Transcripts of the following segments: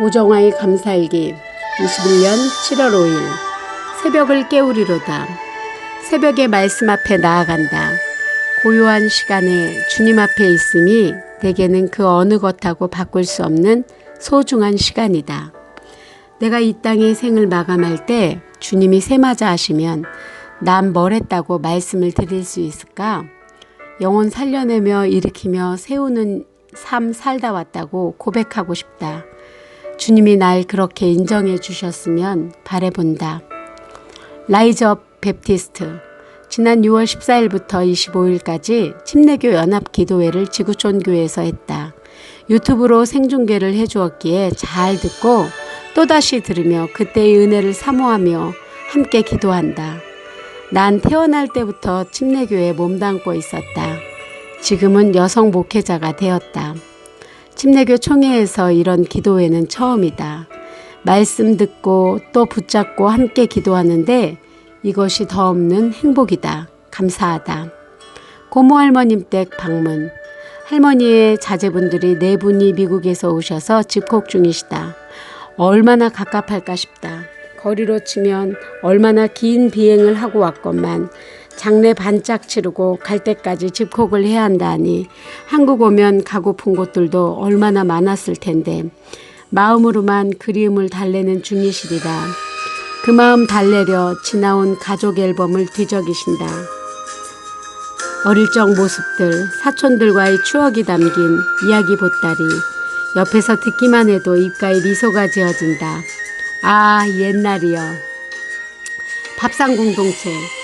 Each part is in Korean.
오정화의 감사일기 21년 7월 5일 새벽을 깨우리로다. 새벽에 말씀 앞에 나아간다. 고요한 시간에 주님 앞에 있음이 내게는 그 어느 것하고 바꿀 수 없는 소중한 시간이다. 내가 이 땅의 생을 마감할 때 주님이 세마자 하시면 난 뭘 했다고 말씀을 드릴 수 있을까? 영혼 살려내며 일으키며 세우는 삶 살다 왔다고 고백하고 싶다. 주님이 날 그렇게 인정해 주셨으면 바래본다. 라이즈업 베프티스트 지난 6월 14일부터 25일까지 침례교 연합 기도회를 지구촌 교회에서 했다. 유튜브로 생중계를 해주었기에 잘 듣고 또다시 들으며 그때의 은혜를 사모하며 함께 기도한다. 난 태어날 때부터 침례교회에 몸담고 있었다. 지금은 여성 목회자가 되었다. 침례교 총회에서 이런 기도회는 처음이다. 말씀 듣고 또 붙잡고 함께 기도하는데 이것이 더 없는 행복이다. 감사하다. 고모 할머님 댁 방문. 할머니의 자제분들이 네 분이 미국에서 오셔서 집콕 중이시다. 얼마나 갑갑할까 싶다. 거리로 치면 얼마나 긴 비행을 하고 왔건만 장례 반짝 치르고 갈 때까지 집콕을 해야 한다니 한국 오면 가고픈 곳들도 얼마나 많았을 텐데 마음으로만 그리움을 달래는 중이시리라. 그 마음 달래려 지나온 가족 앨범을 뒤적이신다. 어릴 적 모습들, 사촌들과의 추억이 담긴 이야기 보따리. 옆에서 듣기만 해도 입가에 미소가 지어진다. 아, 옛날이여. 밥상 공동체.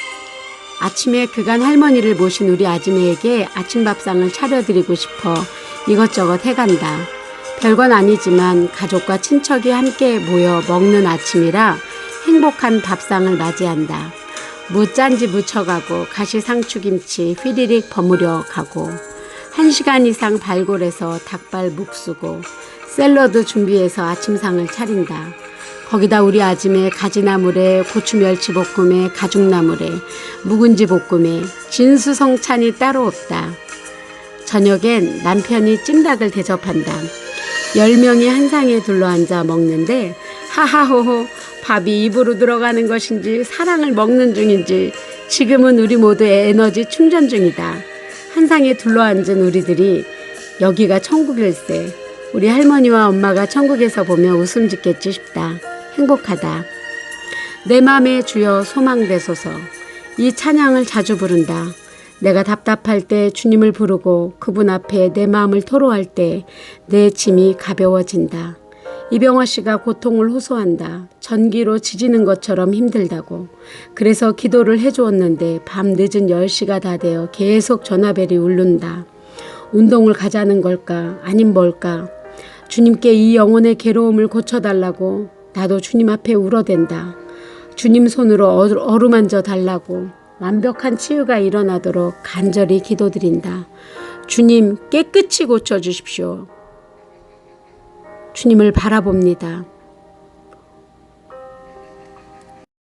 아침에 그간 할머니를 모신 우리 아줌매에게 아침 밥상을 차려드리고 싶어 이것저것 해간다. 별건 아니지만 가족과 친척이 함께 모여 먹는 아침이라 행복한 밥상을 맞이한다. 무짠지 무쳐가고 가시 상추김치 휘리릭 버무려 가고 한 시간 이상 발골해서 닭발 묵쓰고 샐러드 준비해서 아침상을 차린다. 거기다 우리 아침에 가지나물에 고추멸치 볶음에 가죽나물에 묵은지 볶음에 진수성찬이 따로 없다. 저녁엔 남편이 찜닭을 대접한다. 열 명이 한 상에 둘러앉아 먹는데 하하호호 밥이 입으로 들어가는 것인지 사랑을 먹는 중인지 지금은 우리 모두의 에너지 충전 중이다. 한 상에 둘러앉은 우리들이 여기가 천국일세. 우리 할머니와 엄마가 천국에서 보며 웃음 짓겠지 싶다. 행복하다. 내 맘에 주여 소망되소서. 이 찬양을 자주 부른다. 내가 답답할 때 주님을 부르고 그분 앞에 내 마음을 토로할 때 내 짐이 가벼워진다. 이병화 씨가 고통을 호소한다. 전기로 지지는 것처럼 힘들다고. 그래서 기도를 해주었는데 밤 늦은 10시가 다 되어 계속 전화벨이 울른다. 운동을 가자는 걸까? 아님 뭘까? 주님께 이 영혼의 괴로움을 고쳐달라고 나도 주님 앞에 울어댄다. 주님 손으로 어루- 어루만져 달라고 완벽한 치유가 일어나도록 간절히 기도드린다. 주님 깨끗이 고쳐주십시오. 주님을 바라봅니다.